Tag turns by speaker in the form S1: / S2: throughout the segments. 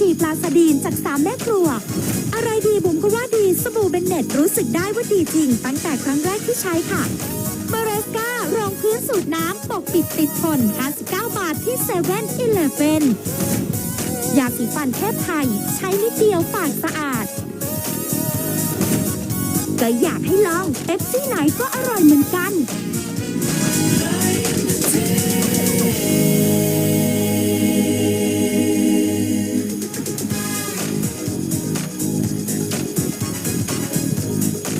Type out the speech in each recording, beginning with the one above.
S1: ชีปลาซาดีนจากสามแม่ครัว อะไรดีบุ๋มก็ว่าดีสบู่เบนเน็ตรู้สึกได้ว่าดีจริง ตั้งแต่ครั้งแรกที่ใช้ค่ะเมเรสการองพื้นสูตรน้ำปกปิดติดทน 59 บาทที่เซเว่นอีเลฟเว่นยาสีฟันเทพไทย ใช้นิดเดียวปากสะอาด ก็อยากให้ลองเอฟซี่ไหนก็อร่อยเหมือนกัน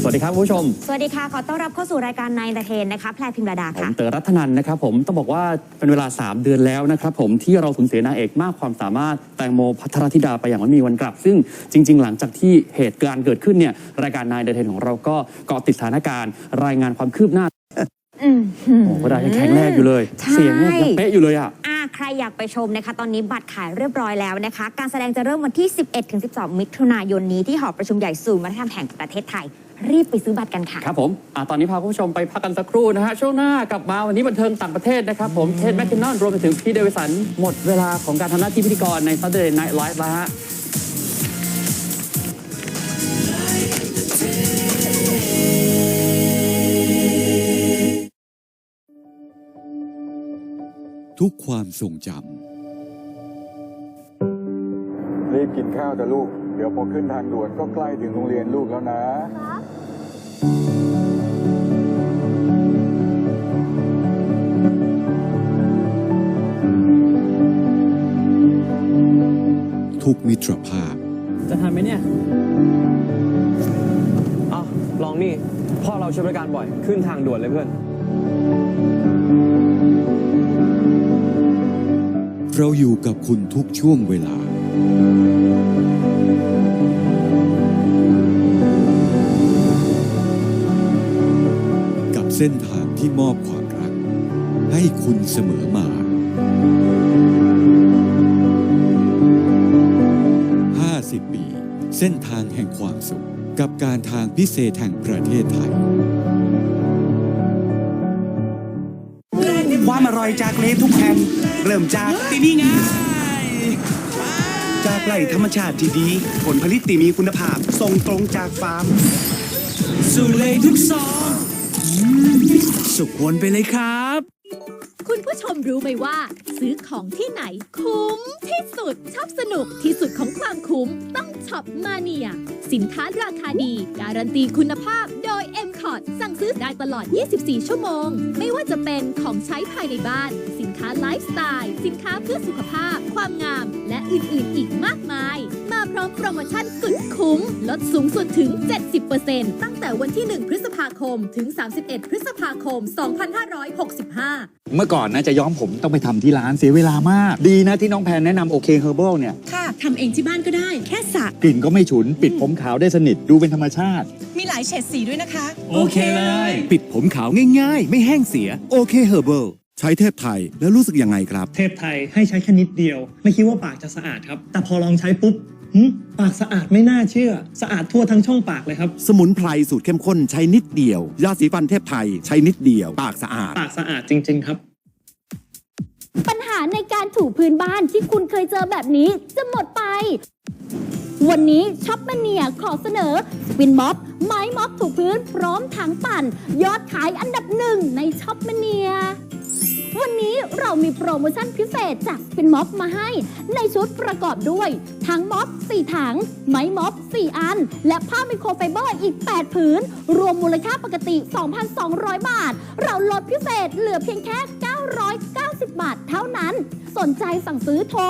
S2: สวัสดีครับคุณผู้ชม
S3: สวัสดีค่ะ ขอต้อนรับเข้าสู่รายการนายเทนนะคะแพรพิมระดา
S2: ผม
S3: ค่ะ
S2: เต๋อรัตนันนะครับผมต้องบอกว่าเป็นเวลา 3 เดือนแล้วนะครับผมที่เราสูญเสียนางเอกมากความสามารถแตงโมพัทรธิดาไปอย่างไม่มีวันกลับ ซึ่งจริง ๆ หลังจากที่เหตุการณ์เกิดขึ้นเนี่ยรายการนายเดเทนของเราก็เกาะติดสถานการณ์ รายงานความคืบหน้า
S3: อืม
S2: โอ้โหเวลายังแข็งแรงอยู่เลย
S3: ใช่
S2: เสียงเนี่ยยังเป๊ะอยู่เลยอะ
S3: อ่าใครอยากไปชมนะคะ ตอนนี้บัตรขายเรียบร้อยแล้วนะคะ การแสดงจะเริ่มวันที่ 11-12 มิถุนายนนี้ที่หอประชุมใหญ่ศูนย์วัฒนธรรมแห่งประเทศไทย รีบไปซื้อบัตรกันค่ะ
S2: ครับผมอะตอนนี้พาคุณผู้ชมไปพักกันสักครู่นะฮะ ช่วงหน้ากลับมาวันนี้บันเทิงต่างประเทศนะครับ ผมเคทแมคคินนอนรวมไปถึงพี่เดวิสัน หมดเวลาของการทำหน้าที่พิธีกรใน Saturday Night Live แล้วฮะ
S4: ทุกความทรงจ
S5: รีบกินข้าวแต่ลูก เดี๋ยวพอขึ้นทางด่วนก็ใกล้ถึงโรงเรียนลูกแล้วนะ
S4: ทุกมิตรภาพ
S2: จะทำไหมเนี่ย
S6: อ้าวลองนี่ พ่อเราใช้บริการบ่อย ขึ้นทางด่วนเลยเพื่อน
S4: เราอยู่กับคุณทุกช่วงเวลา กับเส้นทางที่มอบความรัก ให้คุณเสมอมา เส้นทางแห่งความสุข กับการทางพิเศษแห่งประเทศไทย
S7: ความอร่อยจากเลทุกแห่งเริ่มจากที่นี่ไงจากไร่ธรรมชาติที่ดี ผลผลิตที่มีคุณภาพส่งตรงจากฟาร์ม สู่เลยทุกซองอืมสุขวนไปเลยครับ
S8: คุณผู้ชมรู้ไหมว่า ซื้อของที่ไหน คุ้มที่สุดชอบสนุกที่สุดของความคุ้ม ต้องช็อปมาเนีย สินค้าราคาดี การันตีคุณภาพโดย m c o t สั่งซื้อได้ตลอด 24 ชั่วโมง ไม่ว่าจะเป็นของใช้ภายในบ้าน สินค้าไลฟ์สไตล์ สินค้าเพื่อสุขภาพ ความงาม และอื่นๆ อีกมากมาย มาพร้อมโปรโมชั่นสุดคุ้ม ลดสูงสุดถึง 70%ตั้งแต่วันที่ 1 พฤษภาคมถึง 31 พฤษภาคม 2565
S9: เมื่อก่อนนะจะย้อมผมต้องไปทำที่ร้านเสียเวลามาก ดีนะที่น้องแพนแนะนำโอเคเฮอร์เบิลเนี่ย
S10: ค่ะทำเองที่บ้านก็ได้ แค่สระ
S9: กลิ่นก็ไม่ฉุน ปิดผมขาวได้สนิทดูเป็นธรรมชาติ
S10: มีหลายเฉดสีด้วยนะคะ
S7: โอเคเลย ปิดผมขาวง่ายๆ ไม่แห้งเสียโอเคเฮอร์เบิลใช้เทพไทยแล้วรู้สึกยังไงครับ
S11: เทพไทยให้ใช้แค่นิดเดียว ไม่คิดว่าปากจะสะอาดครับ แต่พอลองใช้ปุ๊บ หึปากสะอาดไม่น่าเชื่อ สะอาดทั่วทั้งช่องปากเลยครับ
S7: สมุนไพรสูตรเข้มข้นใช้นิดเดียว ยาสีฟันเทพไทยใช้นิดเดียว ปากสะอาด
S11: ปากสะอาดจริง ๆ ครับ
S8: ปัญหาในการถูพื้นบ้านที่คุณเคยเจอแบบนี้จะหมดไป วันนี้ช็อปมาเนียขอเสนอสปินม็อบไม้ม็อบถูพื้นพร้อมถังปั่น ยอดขายอันดับหนึ่งในช็อปมาเนีย วันนี้เรามีโปรโมชั่นพิเศษจากสปินม็อบมาให้ ในชุดประกอบด้วยถังม็อบ 4 ถัง ไม้ม็อบ 4 อัน และผ้าไมโครไฟเบอร์อีก 8 ผืน รวมมูลค่าปกติ 2,200 บาท เราลดพิเศษเหลือเพียงแค่ 990 บาทเท่านั้น สนใจสั่งซื้อโทร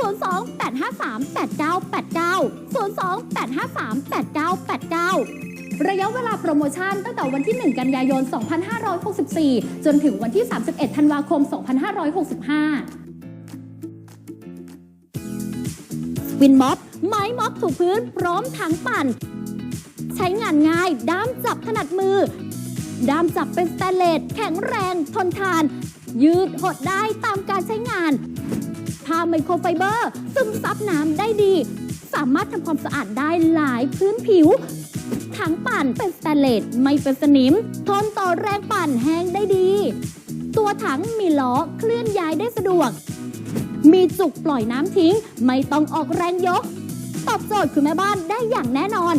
S8: 02-853-8989 02-853-8989 ระยะเวลาโปรโมชั่นตั้งแต่วันที่ 1 กันยายน 2564 จนถึงวันที่ 31 ธันวาคม 2565วินม็อบไม้ม็อบถูพื้น พร้อมถังปั่น ใช้งานง่าย ด้ามจับถนัดมือ ด้ามจับเป็นสแตนเลสแข็งแรง ทนทาน ยืดหดได้ตามการใช้งานผ้าไมโครไฟเบอร์ ซึมซับน้ำได้ดี สามารถทำความสะอาดได้หลายพื้นผิว ถังปั่นเป็นสแตนเลสไม่เป็นสนิม ทนต่อแรงปั่นแห้งได้ดี ตัวถังมีล้อเคลื่อนย้ายได้สะดวก มีจุกปล่อยน้ำทิ้ง ไม่ต้องออกแรงยก ตอบโจทย์คุณแม่บ้านได้อย่างแน่นอน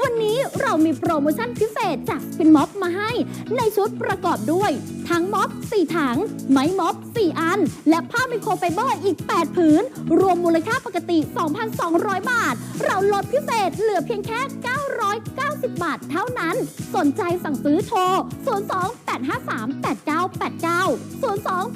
S8: วันนี้เรามีโปรโมชั่นพิเศษจากเป็นม็อบมาให้ ในชุดประกอบด้วยทั้งม็อบ 4 ถัง ไม้ม็อบ 4 อัน และผ้าไมโครไฟเบอร์อีก 8 ผืน รวมมูลค่าปกติ 2,200 บาท เราลดพิเศษเหลือเพียงแค่ 990 บาทเท่านั้น สนใจสั่งซื้อโทร 02 853 8989 02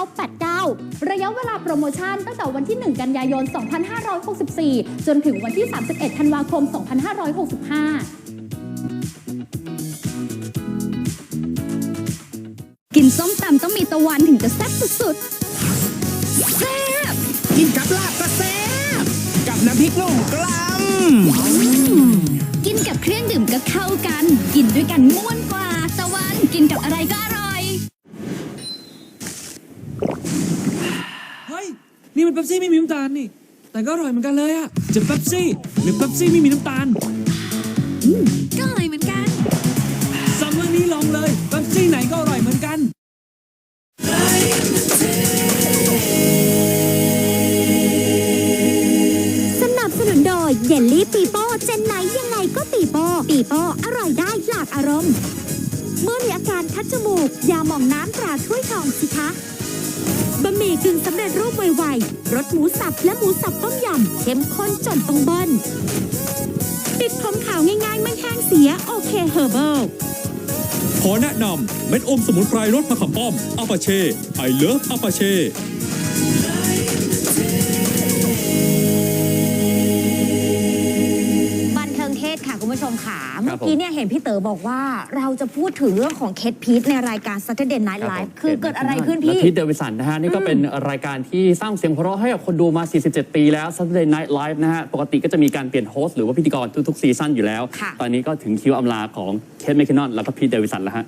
S8: เอา89 ระยะเวลาโปรโมชั่นตั้งแต่วันที่ 1 กันยายน 2564 จนถึงวันที่ 31 ธันวาคม 2565
S1: กินส้มตำต้องมีตะวันถึงจะแซ่บสุดๆแซ่บ
S7: กินกับลาบก็แซ่บกับน้ำพริกหนุ่มกล้
S1: กินกับเครื่องดื่มก็เข้ากัน กินด้วยกันม่วนกว่า ตะวันกินกับอะไรก็อร่อย
S6: เฮ้ย นี่มันเป๊ปซี่ไม่มีน้ำตาลนี่ แต่ก็อร่อยเหมือนกันเลยอะจะเป๊ปซี่ หรือเป๊ปซี่ไม่มีน้ำตาล
S1: ก็อร่อยเหมือนกัน
S6: ซัมเมอร์นี้ลองเลยเป๊ปซี่ไหนก็อร่อยเหมือนกัน
S1: สนับสนุนโดยเยลลี่ปีโป้เจนไหนยังไงก็ปีโป้ปีโป้อร่อยได้หลากอารมณ์ เมื่อมีอาการคัดจมูกยาหม่องน้ำตราถ้วยทองสิ ลี่กึ่งสำเร็จรูปไวๆรสหมูสับและหมูสับต้มยำเข้มข้นจนต้องเบิ้ลปิดผมขาวง่ายๆ ไม่แห้งเสีย โอเคเฮอร์เบิล
S12: ขอแนะนำเม็ดอมสมุนไพรรสมะขามป้อมอาปาเช่ไอเลิฟอาปาเช่
S3: ผู้ชมค่ะ
S2: ครั
S3: เมื่
S2: บ
S3: อกี้เนี่ยเห็นพี่เต๋อบอกว่าเราจะพูดถึงเรื่องของเคสพีทในรายการ Saturday Night
S2: ครับผม
S3: Live คือเกิดอะไรขึ้น
S2: และ
S3: พี่
S2: พีทเดวิสันนะฮะ นี่ก็เป็นรายการที่สร้างเสียงหัวเราะให้กับคนดูมา 47 ปีแล้ว Saturday Night Live นะฮะ ปกติก็จะมีการเปลี่ยนโฮสต์หรือว่าพิธีกรทุกๆซีซั่นอยู่แล้ว
S3: ค่ะ
S2: ตอนนี้ก็ถึงคิวอำลาของเคทแมคคินนอนแล้วก็พีทเดวิสันแล้วฮะ